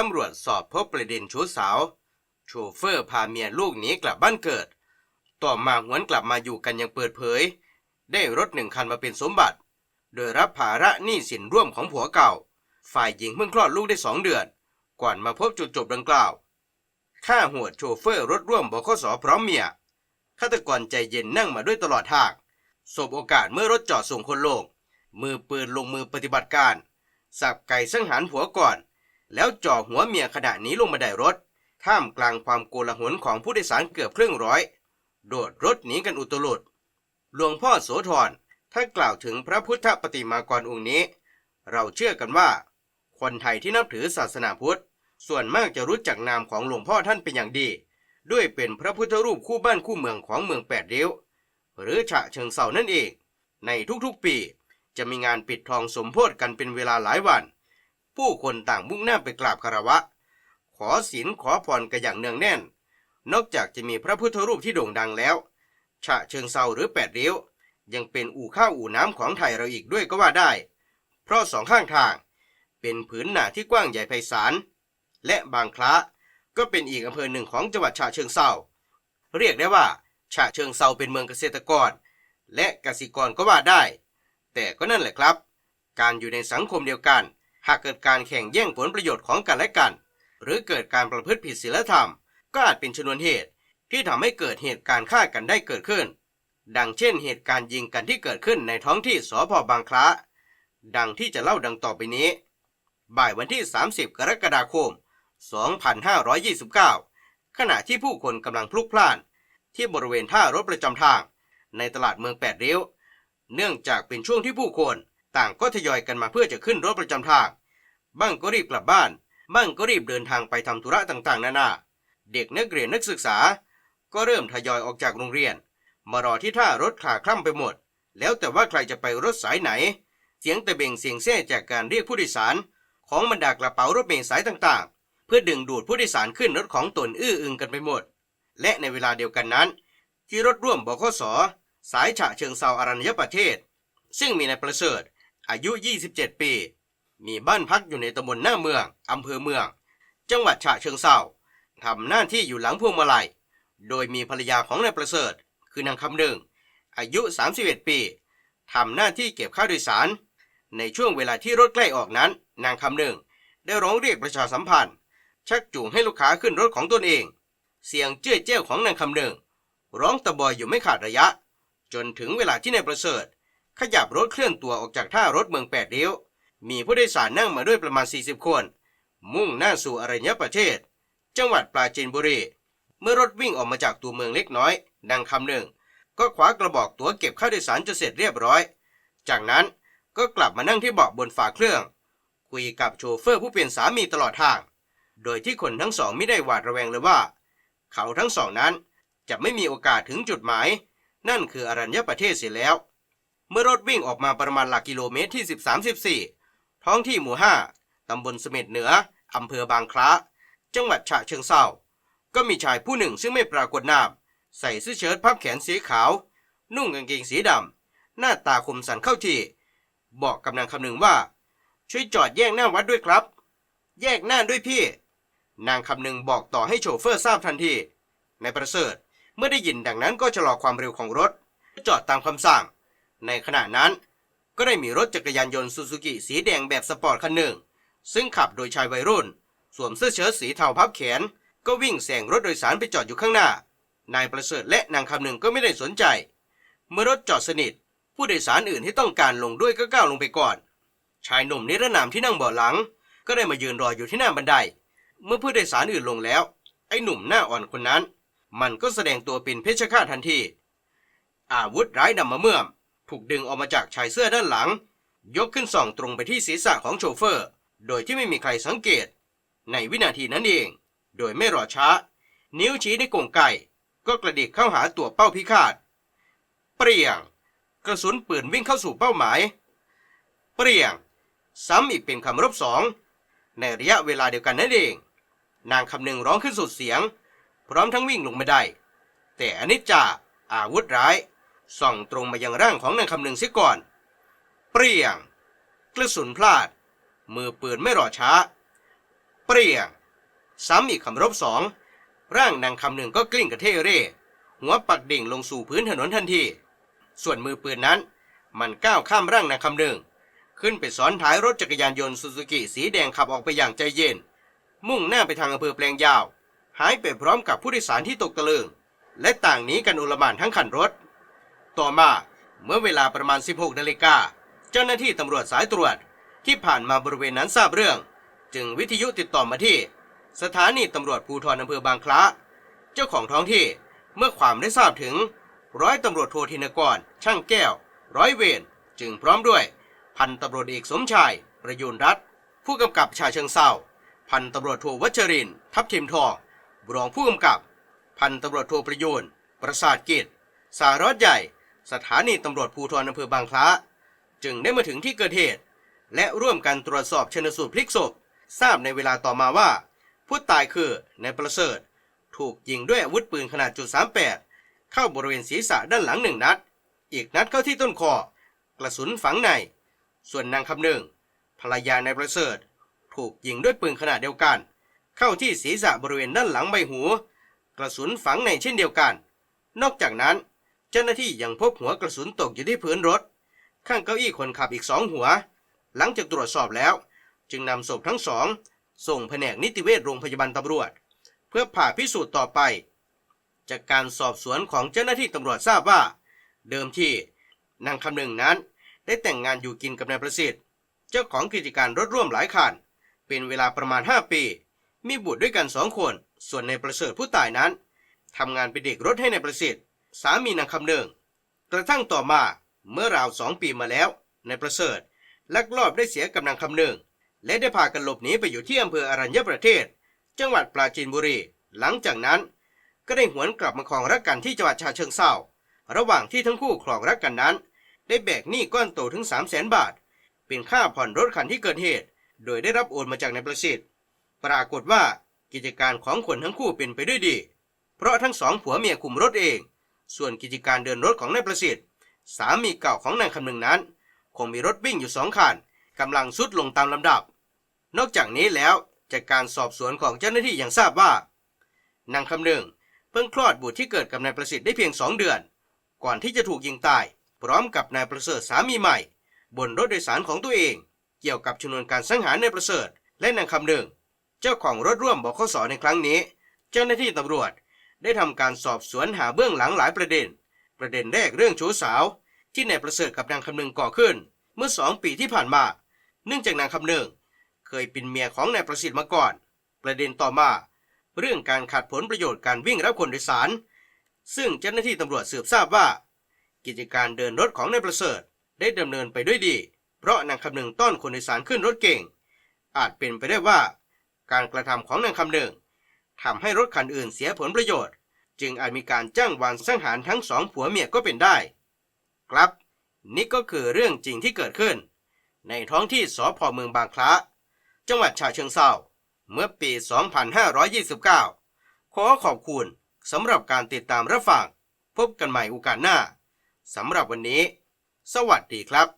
ตำรวจสอบพบประเด็นชู้สาว โชเฟอร์พาเมียลูกหนีกลับบ้านเกิด ต่อมาหวนกลับมาอยู่กันอย่างเปิดเผย ได้รถหนึ่งคันมาเป็นสมบัติ โดยรับภาระหนี้สินร่วมของผัวเก่า ฝ่ายหญิงเพิ่งคลอดลูกได้สองเดือน ก่อนมาพบจุดจบดังกล่าวฆ่าหัวดโชเฟอร์รถร่วมบขสพร้อมเมียฆาตกรใจเย็นนั่งมาด้วยตลอดทางสบโอกาสเมื่อรถจอดส่งคนลง มือปืนลงมือปฏิบัติการ สับไก่สังหารผัวก่อน แล้วจ่อหัวเมียขณะหนี้ลงมาได้รถ ท่ามกลางความโกลาหลของผู้โดยสารเกือบครึ่งร้อย โดดรถหนีกันอุตลุดหลวงพ่อโสธรถ้ากล่าวถึงพระพุทธปฏิมากรองค์นี้ เราเชื่อกันว่า คนไทยที่นับถือศาสนาพุทธ ส่วนมากจะรู้จักนามของหลวงพ่อท่านเป็นอย่างดี ด้วยเป็นพระพุทธรูปคู่บ้านคู่เมืองของเมืองแปดริ้ว หรือฉะเชิงเซานั่นเอง ในทุกๆปี จะมีงานปิดทองสมโพธิกันเป็นเวลาหลายวัน ผู้คนต่างมุ่งหน้าไปกราบคารวะ ขอศีลขอพรกันอย่างเนืองแน่น นอกจากจะมีพระพุทธรูปที่โด่งดังแล้ว ฉะเชิงเซาหรือแปดริ้วยังเป็นอู่ข้าวอู่น้ำของไทยเราอีกด้วยก็ว่าได้ เพราะสองข้างทาง เป็นผืนหนาที่กว้างใหญ่ไพศาล และบางคล้าก็เป็นอีกอำเภอหนึ่งของจังหวัดฉะเชิงเซาเรียกได้ว่าฉะเชิงเซาเป็นเมืองเกษตรกร และเกษตรกรก็ว่าได้ แต่ก็นั่นแหละครับ การอยู่ในสังคมเดียวกัน หากเกิดการแข่งแย่งผลประโยชน์ของกันและกัน หรือเกิดการประพฤติผิดศีลธรรม ก็อาจเป็นชนวนเหตุที่ทำให้เกิดเหตุการณ์ฆ่ากันได้เกิดขึ้น ดังเช่นเหตุการณ์ยิงกันที่เกิดขึ้นในท้องที่สพบางคล้า ดังที่จะเล่าดังต่อไปนี้ บ่ายวันที่ 30 กรกฎาคม 2529 ขณะที่ผู้คนกำลังพลุกพล่าน ที่บริเวณท่ารถประจำทาง ในตลาดเมืองแปดริ้ว เนื่องจากเป็นช่วงที่ผู้คน ต่างก็ทยอยกันมาเพื่อจะขึ้นรถประจำทาง บ้างก็รีบกลับบ้าน บ้างก็รีบเดินทางไปทำธุระต่างๆ นานา เด็กนักเรียนนักศึกษา ก็เริ่มทยอยออกจากโรงเรียน มารอที่ท่ารถขาคล่ำไปหมด แล้วแต่ว่าใครจะไปรถสายไหน เสียงตะเบงเสียงแซ่จากการเรียกผู้โดยสาร ของบรรดากระเป๋ารถเมล์สายต่างๆ เพื่อดึงดูดผู้โดยสารขึ้นรถของตนอื้ออึงกันไปหมด และในเวลาเดียวกันนั้น ที่รถร่วมบขสสายฉะเชิงเซาอารัญญประเทศ ซึ่งมีนายประเสริฐ อายุ 27 ปี มีบ้านพักอยู่ในตำบลหน้าเมือง อำเภอเมือง จังหวัดฉะเชิงเซาทำหน้าที่อยู่หลังพวงมาลัย โดยมีภรรยาของนายประเสริฐ คือนางคำหนึ่ง อายุ 31 ปีทำหน้าที่เก็บค่าโดยสาร ในช่วงเวลาที่รถใกล้ออกนั้น นางคำหนึ่ง ได้ร้องเรียกประชาสัมพันธ์ ชักจูงให้ลูกค้าขึ้นรถของตนเอง เสียงเจ้ยเจ้าของนางคำหนึ่ง ร้องตะบอยอยู่ไม่ขาดระยะ จนถึงเวลาที่นายประเสริฐ ขยับรถเคลื่อนตัวออกจากท่ารถเมืองแปดเลี้ยว มีผู้โดยสารนั่งมาด้วยประมาณ 40 คน มุ่งหน้าสู่อรัญญประเทศ จังหวัดปราจีนบุรี เมื่อรถวิ่งออกมาจากตัวเมืองเล็กน้อย ดังคำหนึ่ง ก็คว้ากระบอกตั๋วเก็บค่าโดยสารจนเสร็จเรียบร้อย จากนั้นก็กลับมานั่งที่เบาะบนฝาเครื่อง คุยกับโชเฟอร์ผู้เป็นสามีตลอดทาง โดยที่คนทั้งสองไม่ได้หวาดระแวงเลยว่า เขาทั้งสองนั้นจะไม่มีโอกาสถึงจุดหมาย นั่นคืออรัญญประเทศเสียแล้ว เมื่อรถวิ่งออกมาประมาณหลักกิโลเมตรที่ 13-14 ท้องที่หมู่ 5 ตำบลเสม็ดเหนือ อำเภอบางคล้า จังหวัดฉะเชิงเซาก็มีชายผู้หนึ่งซึ่งไม่ปรากฏนามใส่เสื้อเชิ้ตพับแขนสีขาว นุ่งกางเกงสีดำ หน้าตาคมสันเข้าที บอกกำนังคำหนึ่งว่า ช่วยจอดแยกหน้าวัดด้วยครับ แยกหน้าด้วยพี่ นางคำหนึ่งบอกต่อให้โชเฟอร์ทราบทันทีในายประเสริฐเมื่อได้ยินดังนั้นก็ชะลอความเร็วของรถ จอดตามคำสั่ง ในขณะนั้น ก็ได้มีรถจักรยานยนต์ซูซูกิสีแดงแบบสปอร์ตคันหนึ่ง ซึ่งขับโดยชายวัยรุ่น สวมเสื้อเชิ้ตสีเทาพับแขน ก็วิ่งแซงรถโดยสารไปจอดอยู่ข้างหน้า นายประเสริฐและนางคำหนึ่งก็ไม่ได้สนใจ เมื่อรถจอดสนิท ผู้โดยสารอื่นที่ต้องการลงด้วยก็ก้าวลงไปก่อน ชายหนุ่มนิรนามที่นั่งเบาะหลัง ก็ได้มายืนรออยู่ที่หน้าบันได เมื่อผู้โดยสารอื่นลงแล้ว ไอ้หนุ่มหน้าอ่อนคนนั้น มันก็แสดงตัวเป็นเพชฌฆาตทันทีอาวุธร้ายดำมะเมื่อม ถูกดึงออกมาจากชายเสื้อด้านหลัง ยกขึ้นส่องตรงไปที่ศีรษะของโชเฟอร์ โดยที่ไม่มีใครสังเกต ในวินาทีนั้นเอง โดยไม่รอช้า นิ้วชี้ในกงไก่ ก็กระดิกเข้าหาตัวเป้าพิฆาต เปรียง กระสุนปืนวิ่งเข้าสู่เป้าหมาย เปรียง ซ้ำอีกเป็นคำรบสอง ในระยะเวลาเดียวกันนั่นเอง นางคำหนึ่งร้องขึ้นสุดเสียง พร้อมทั้งวิ่งลงมาได้แต่อนิจจาอาวุธร้าย ส่องตรงมายังร่างของนางคำหนึ่งเสียก่อน เปรี้ยง กระสุนพลาด มือปืนไม่รอช้า เปรี้ยง ซ้ำอีกคำรบสอง ร่างนางคำหนึ่งก็กลิ้งกระเทเร่ หัวปักดิ่งลงสู่พื้นถนนทันที ส่วนมือปืนนั้น มันก้าวข้ามร่างนางคำหนึ่ง ขึ้นไปซ้อนท้ายรถจักรยานยนต์ซูซูกิสีแดงขับออกไปอย่างใจเย็น มุ่งหน้าไปทางอำเภอแปลงยาว หายไปพร้อมกับผู้โดยสารที่ตกตะลึง และต่างหนีกันอุลหมานทั้งคันรถ ต่อมาเมื่อเวลาประมาณ 16นาฬิกาเจ้าหน้าที่ตำรวจสายตรวจที่ผ่านมาบริเวณนั้นทราบเรื่อง จึงวิทยุติดต่อมาที่ สถานีตำรวจภูธรอำเภอบางคล้า เจ้าของท้องที่เมื่อความได้ทราบถึง ร้อยตำรวจโทธินกร ช่างแก้ว ร้อยเวรจึงพร้อมด้วย พันตำรวจเอกสมชาย ประยูนรัตน์ผู้กำกับชาเชิงเซาพันตำรวจโทวัชรินทับทิมทองรองผู้กำกับ พันตำรวจโทประยูนประสาทกิจสารวัตรใหญ่ สถานีตำรวจภูธรอำเภอบางคล้า จึงได้มาถึงที่เกิดเหตุ และร่วมกันตรวจสอบชนสูตรพลิกศพ ทราบในเวลาต่อมาว่า ผู้ตายคือนายประเสริฐ ถูกยิงด้วยอาวุธปืนขนาดจุด38เข้าบริเวณศีรษะด้านหลังหนึ่งนัด อีกนัดเข้าที่ต้นคอ กระสุนฝังใน ส่วนนางคำหนึ่งภรรยานายประเสริฐ ถูกยิงด้วยปืนขนาดเดียวกัน เข้าที่ศีรษะบริเวณด้านหลังใบหู กระสุนฝังในเช่นเดียวกัน นอกจากนั้น เจ้าหน้าที่ยังพบหัวกระสุนตกอยู่ที่พื้นรถ ข้างเก้าอี้คนขับอีกสองหัว หลังจากตรวจสอบแล้ว จึงนำศพทั้งสอง ส่งแผนกนิติเวชโรงพยาบาลตำรวจ เพื่อผ่าพิสูจน์ต่อไป จากการสอบสวนของเจ้าหน้าที่ตำรวจทราบว่า เดิมที่นางคำหนึ่งนั้น ได้แต่งงานอยู่กินกับนายประสิทธิ์ เจ้าของกิจการรถร่วมหลายคันเป็นเวลาประมาณ 5 ปี มีบุตรด้วยกันสองคน ส่วนนายประเสริฐผู้ตายนั้นทำงานเป็นเด็กรถให้นายประสิทธิ์ สามีนางคำหนึ่งกระทั่งต่อมาเมื่อราวสองปีมาแล้วนายประเสริฐลักลอบได้เสียกับนางคำหนึ่งและได้พากันหลบหนีไปอยู่ที่อำเภออรัญญประเทศ จังหวัดปราจีนบุรี หลังจากนั้น ก็ได้หวนกลับมาครองรักกันที่จังหวัดชาเชิงเทราระหว่างที่ทั้งคู่ครองรักกันนั้น ได้แบกหนี้ก้อนโตถึง 3 0 0แสนบาท เป็นค่าผ่อนรถคันที่เกิดเหตุ โดยได้รับโอนมาจากนายประสิทธิ์ ปรากฏว่ากิจการของคนทั้งคู่เป็นไปด้วยดี เพราะทั้งสองผัวเมียคุมรถเอง ส่วนกิจการเดินรถของนายประสิทธิ์ สามีเก่าของนางคำหนึ่งนั้น คงมีรถวิ่งอยู่สองคันกำลังสุดลงตามลำดับ นอกจากนี้แล้วจากการสอบสวนของเจ้าหน้าที่ยังทราบว่านางคำหนึ่งเพิ่งคลอดบุตรที่เกิดกับนายประสิทธิ์ได้เพียงสองเดือน ก่อนที่จะถูกยิงตาย พร้อมกับนายประเสริฐสามีใหม่ บนรถโดยสารของตัวเอง เกี่ยวกับชนวนการสังหารนายประเสริฐ และนางคำหนึ่งเจ้าของรถร่วมบอกข้อสอในครั้งนี้ เจ้าหน้าที่ตำรวจ ได้ทำการสอบสวนหาเบื้องหลังหลายประเด็น ประเด็นแรกเรื่องชู้สาว ที่นายประเสริฐกับนางคำหนึ่งก่อขึ้น เมื่อสองปีที่ผ่านมา เนื่องจากนางคำหนึ่งเคยเป็นเมียของนายประสิทธิ์มาก่อน ประเด็นต่อมา เรื่องการขัดผลประโยชน์การวิ่งรับคนโดยสาร ซึ่งเจ้าหน้าที่ตำรวจสืบทราบว่า กิจการเดินรถของนายประเสริฐได้ดำเนินไปด้วยดี เพราะนางคำหนึ่งต้อนคนโดยสารขึ้นรถเก่ง อาจเป็นไปได้ว่า การกระทำของนางคำหนึ่ง ทำให้รถคันอื่นเสียผลประโยชน์ จึงอาจมีการจ้างวานสังหารทั้งสองผัวเมียก็เป็นได้ ครับ นี่ก็คือเรื่องจริงที่เกิดขึ้น ในท้องที่สพเมืองบางคล้า จังหวัดฉะเชิงเทราเมื่อปี 2529 ขอขอบคุณสำหรับการติดตามรับฟัง พบกันใหม่โอกาสหน้าสำหรับวันนี้ สวัสดีครับ